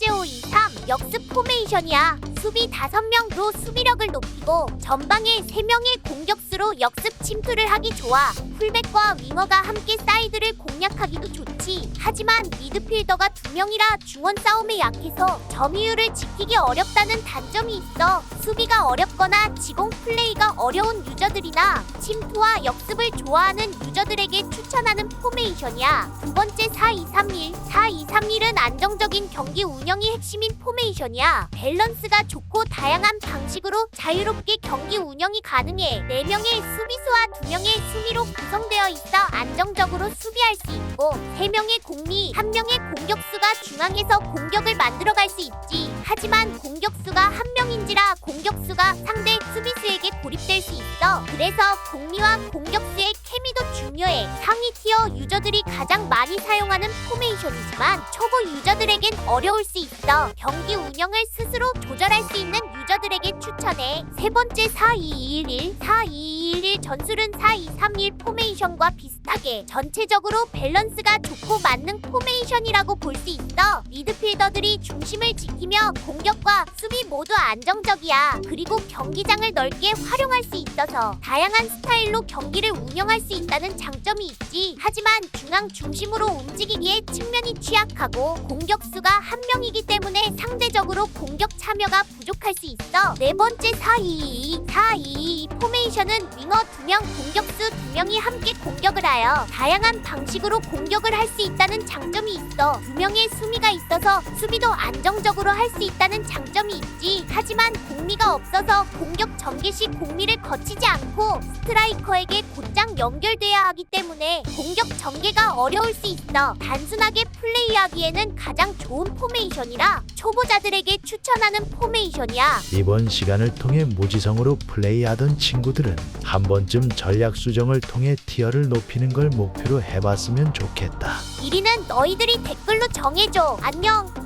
就已。 역습 포메이션이야. 수비 5명으로 수비력을 높이고 전방에 3명의 공격수로 역습 침투를 하기 좋아. 풀백과 윙어가 함께 사이드를 공략하기도 좋지. 하지만 미드필더가 2명이라 중원 싸움에 약해서 점유율을 지키기 어렵다는 단점이 있어. 수비가 어렵거나 지공 플레이가 어려운 유저들이나 침투와 역습을 좋아하는 유저들에게 추천하는 포메이션이야. 두 번째 4-2-3-1. 4-2-3-1은 안정적인 경기 운영이 핵심인 포메이션 이야. 밸런스가 좋고 다양한 방식으로 자유롭게 경기 운영이 가능해. 4명의 수비수와 2명의 수비로 구성되어 있어 안정적으로 수비할 수 있고 3명의 공리, 1명의 공격수가 중앙에서 공격을 만들어갈 수 있지. 하지만 공격수가 한 명인지라 공격수가 상대 수비수에게 고립될 수 있어. 그래서 공리와 공격수의 중요해. 상위 티어 유저들이 가장 많이 사용하는 포메이션이지만 초보 유저들에겐 어려울 수 있어. 경기 운영을 스스로 조절할 수 있는 유저들에게 추천해. 세 번째 4221 4221 전술은 4231 포메이션과 비슷하게 전체적으로 밸런스가 좋고 맞는 포메이션이라고 볼 수 있어. 미드필더들이 중심을 지키며 공격과 수비 모두 안정적이야. 그리고 경기장을 넓게 활용할 수 있어서 다양한 스타일로 경기를 운영할 수 있다는 장점이 있지. 하지만 중앙 중심으로 움직이기에 측면이 취약하고 공격수가 한 명이기 때문에 상대적으로 공격 참여가 부족할 수 있어. 네 번째 422 422 포메이션은 윙어 2명, 공격수 2명이 함께 공격을 하여 다양한 방식으로 공격을 할 수 있다는 장점이 있어. 2명의 수미가 있어서 수비도 안정적으로 할 수 있다는 장점이 있지. 하지만 공미가 없어서 공격 전개 시 공미를 거치지 않고 스트라이커에게 곧장 연결돼야 하기 때문에 공격 전개가 어려울 수 있어. 단순하게 플레이하기에는 가장 좋은 포메이션이라 초보자들에게 추천하는 포메이션이야. 이번 시간을 통해 무지성으로 플레이하던 친구들은 한 번쯤 전략 수정을 통해 티어를 높이는 걸 목표로 해봤으면 좋겠다. 1위는 너희들이 댓글로 정해줘. 안녕.